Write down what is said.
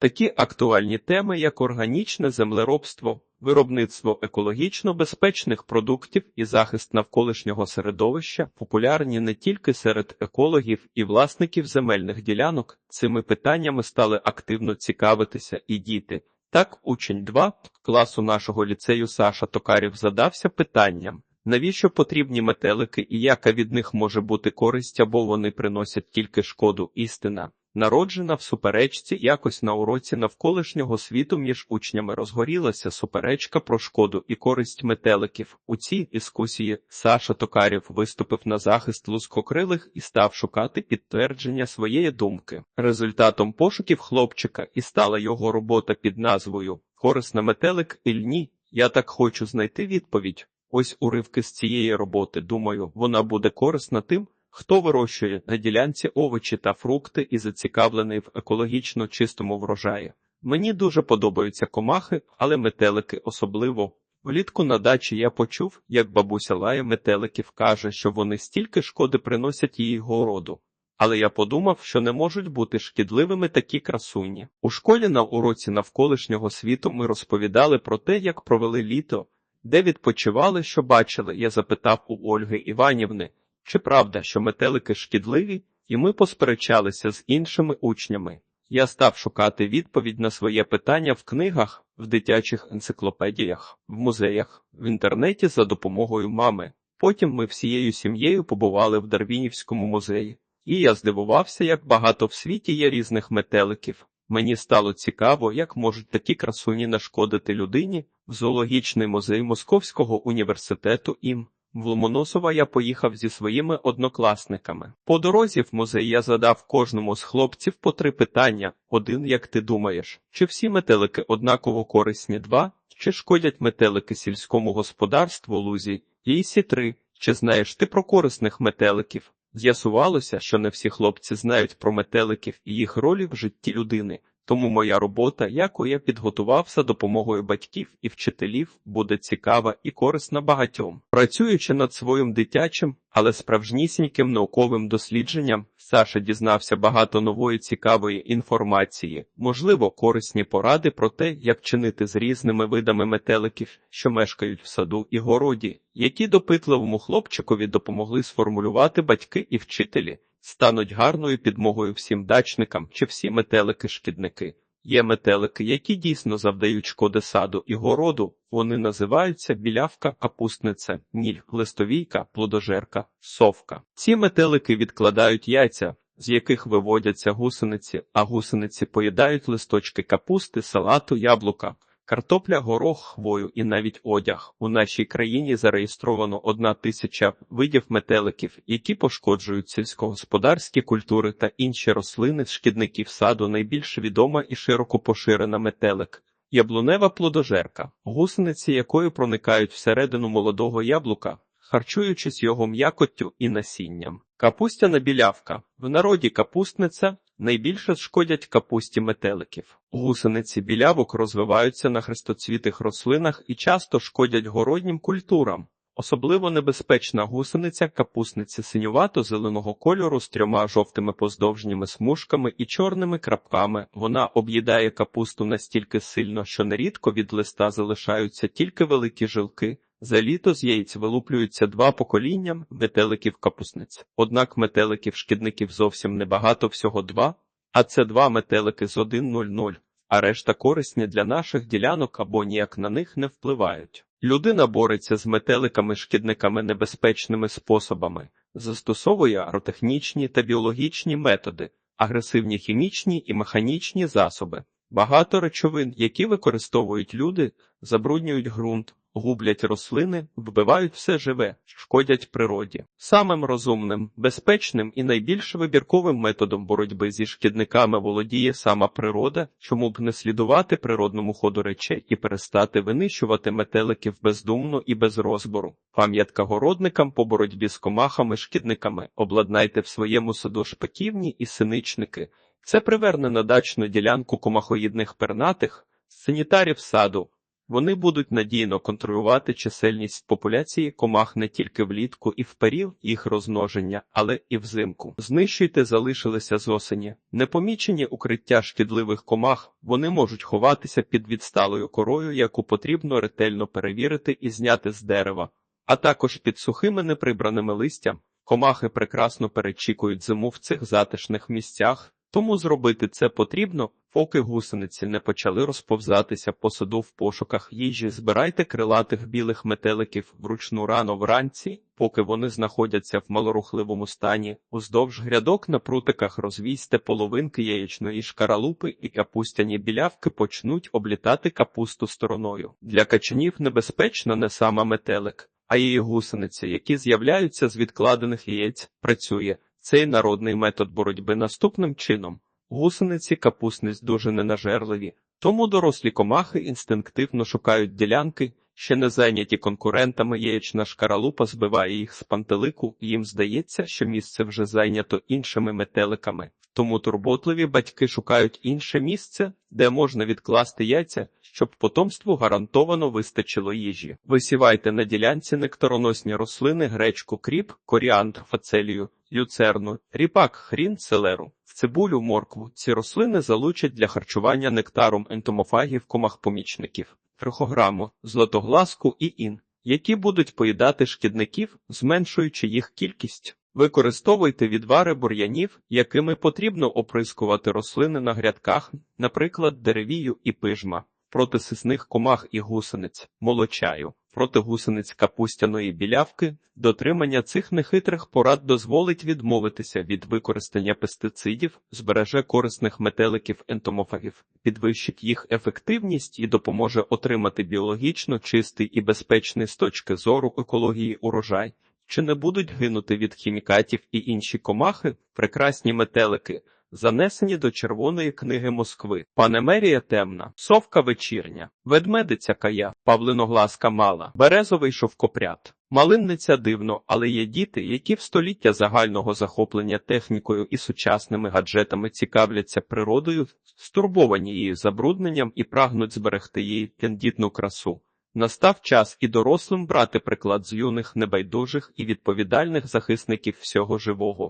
Такі актуальні теми, як органічне землеробство, виробництво екологічно безпечних продуктів і захист навколишнього середовища, популярні не тільки серед екологів і власників земельних ділянок. Цими питаннями стали активно цікавитися і діти. Так, учень 2 класу нашого ліцею Саша Токарів задався питанням. Навіщо потрібні метелики і яка від них може бути користь, або вони приносять тільки шкоду істина? Народжена в суперечці, якось на уроці навколишнього світу між учнями розгорілася суперечка про шкоду і користь метеликів. У цій дискусії Саша Токарів виступив на захист лускокрилих і став шукати підтвердження своєї думки. Результатом пошуків хлопчика і стала його робота під назвою Корисна метелик і ні. Я так хочу знайти відповідь. Ось уривки з цієї роботи. Думаю, вона буде корисна тим, хто вирощує на ділянці овочі та фрукти і зацікавлений в екологічно чистому врожаї. Мені дуже подобаються комахи, але метелики особливо. Влітку на дачі я почув, як бабуся лає метеликів каже, що вони стільки шкоди приносять її городу. Але я подумав, що не можуть бути шкідливими такі красуні. У школі на уроці навколишнього світу ми розповідали про те, як провели літо, де відпочивали, що бачили. Я запитав у Ольги Іванівни, чи правда, що метелики шкідливі, і ми посперечалися з іншими учнями. Я став шукати відповідь на своє питання в книгах, в дитячих енциклопедіях, в музеях, в інтернеті за допомогою мами. Потім ми всією сім'єю побували в Дарвінівському музеї, і я здивувався, як багато в світі є різних метеликів. Мені стало цікаво, як можуть такі красуні нашкодити людині в зоологічний музей Московського університету ім. В Ломоносова я поїхав зі своїми однокласниками. По дорозі в музей я задав кожному з хлопців по три питання: один, як ти думаєш, чи всі метелики однаково корисні? Два, чи шкодять метелики сільському господарству лузі? І сі три, чи знаєш ти про корисних метеликів? З'ясувалося, що не всі хлопці знають про метеликів і їх ролі в житті людини. Тому моя робота, яку я підготував за допомогою батьків і вчителів, буде цікава і корисна багатьом. Працюючи над своїм дитячим, але справжнісіньким науковим дослідженням, Саша дізнався багато нової цікавої інформації, можливо, корисні поради про те, як чинити з різними видами метеликів, що мешкають в саду і городі, які допитливому хлопчикові допомогли сформулювати батьки і вчителі стануть гарною підмогою всім дачникам чи всі метелики-шкідники. Є метелики, які дійсно завдають шкоди саду і городу. Вони називаються білявка, капустниця, ніль, листовійка, плодожерка, совка. Ці метелики відкладають яйця, з яких виводяться гусениці, а гусениці поїдають листочки капусти, салату, яблука. Картопля, горох, хвою і навіть одяг у нашій країні зареєстровано одна тисяча видів метеликів, які пошкоджують сільськогосподарські культури та інші рослини з шкідників саду. Найбільш відома і широко поширена метелик. Яблунева плодожерка, гусениці якої проникають всередину молодого яблука, харчуючись його м'якоттю і насінням. Капустяна білявка в народі капустниця найбільше шкодять капусті метеликів. Гусениці білявок розвиваються на хрестоцвітих рослинах і часто шкодять городнім культурам. Особливо небезпечна гусениця капустниця синювато-зеленого кольору з трьома жовтими поздовжніми смужками і чорними крапками. Вона об'їдає капусту настільки сильно, що нерідко від листа залишаються тільки великі жилки. За літо з яєць вилуплюються два покоління метеликів капусниць. Однак метеликів шкідників зовсім небагато, всього два, а це два метелики з 1.00, а решта корисні для наших ділянок або ніяк на них не впливають. Людина бореться з метеликами-шкідниками небезпечними способами, застосовує агротехнічні та біологічні методи, агресивні хімічні і механічні засоби. Багато речовин, які використовують люди, забруднюють ґрунт, гублять рослини, вбивають все живе, шкодять природі. Самим розумним, безпечним і найбільш вибірковим методом боротьби зі шкідниками володіє сама природа, чому б не слідувати природному ходу речей і перестати винищувати метеликів бездумно і без розбору. Пам'ятка городникам по боротьбі з комахами-шкідниками обладнайте в своєму саду шпаківні і синичники. Це приверне на дачну ділянку комахоїдних пернатих, санітарів саду, Вони будуть надійно контролювати чисельність популяції комах не тільки влітку і в період їх розмноження, але і взимку. Знищуйте залишилися з осені. Непомічені укриття шкідливих комах, вони можуть ховатися під відсталою корою, яку потрібно ретельно перевірити і зняти з дерева, а також під сухими неприбраними листям. Комахи прекрасно перечікують зиму в цих затишних місцях, тому зробити це потрібно, поки гусениці не почали розповзатися по саду в пошуках їжі. Збирайте крилатих білих метеликів вручну рано вранці, поки вони знаходяться в малорухливому стані. Уздовж грядок на прутиках розвійте половинки яєчної шкаралупи і капустяні білявки почнуть облітати капусту стороною. Для качанів небезпечно не саме метелик, а її гусениці, які з'являються з відкладених яєць, працює. Цей народний метод боротьби наступним чином. Гусениці капусниць дуже ненажерливі, тому дорослі комахи інстинктивно шукають ділянки, ще не зайняті конкурентами яєчна шкаралупа збиває їх з пантелику, їм здається, що місце вже зайнято іншими метеликами. Тому турботливі батьки шукають інше місце, де можна відкласти яйця, щоб потомству гарантовано вистачило їжі. Висівайте на ділянці нектароносні рослини, гречку, кріп, коріандр, фацелію, люцерну, ріпак, хрін, селеру. Цибулю, моркву ці рослини залучать для харчування нектаром ентомофагів комах-помічників, трихограму, златогласку і ін, які будуть поїдати шкідників, зменшуючи їх кількість. Використовуйте відвари бур'янів, якими потрібно оприскувати рослини на грядках, наприклад, деревію і пижма, проти сисних комах і гусениць, молочаю, проти гусениць капустяної білявки. Дотримання цих нехитрих порад дозволить відмовитися від використання пестицидів, збереже корисних метеликів ентомофагів, підвищить їх ефективність і допоможе отримати біологічно чистий і безпечний з точки зору екології урожай. Чи не будуть гинути від хімікатів і інші комахи, прекрасні метелики, занесені до Червоної книги Москви, панемерія темна, совка вечірня, ведмедиця кая, павлиногласка мала, березовий шовкопряд. Малинниця дивно, але є діти, які в століття загального захоплення технікою і сучасними гаджетами цікавляться природою, стурбовані її забрудненням і прагнуть зберегти її тендітну красу. Настав час і дорослим брати приклад з юних небайдужих і відповідальних захисників всього живого.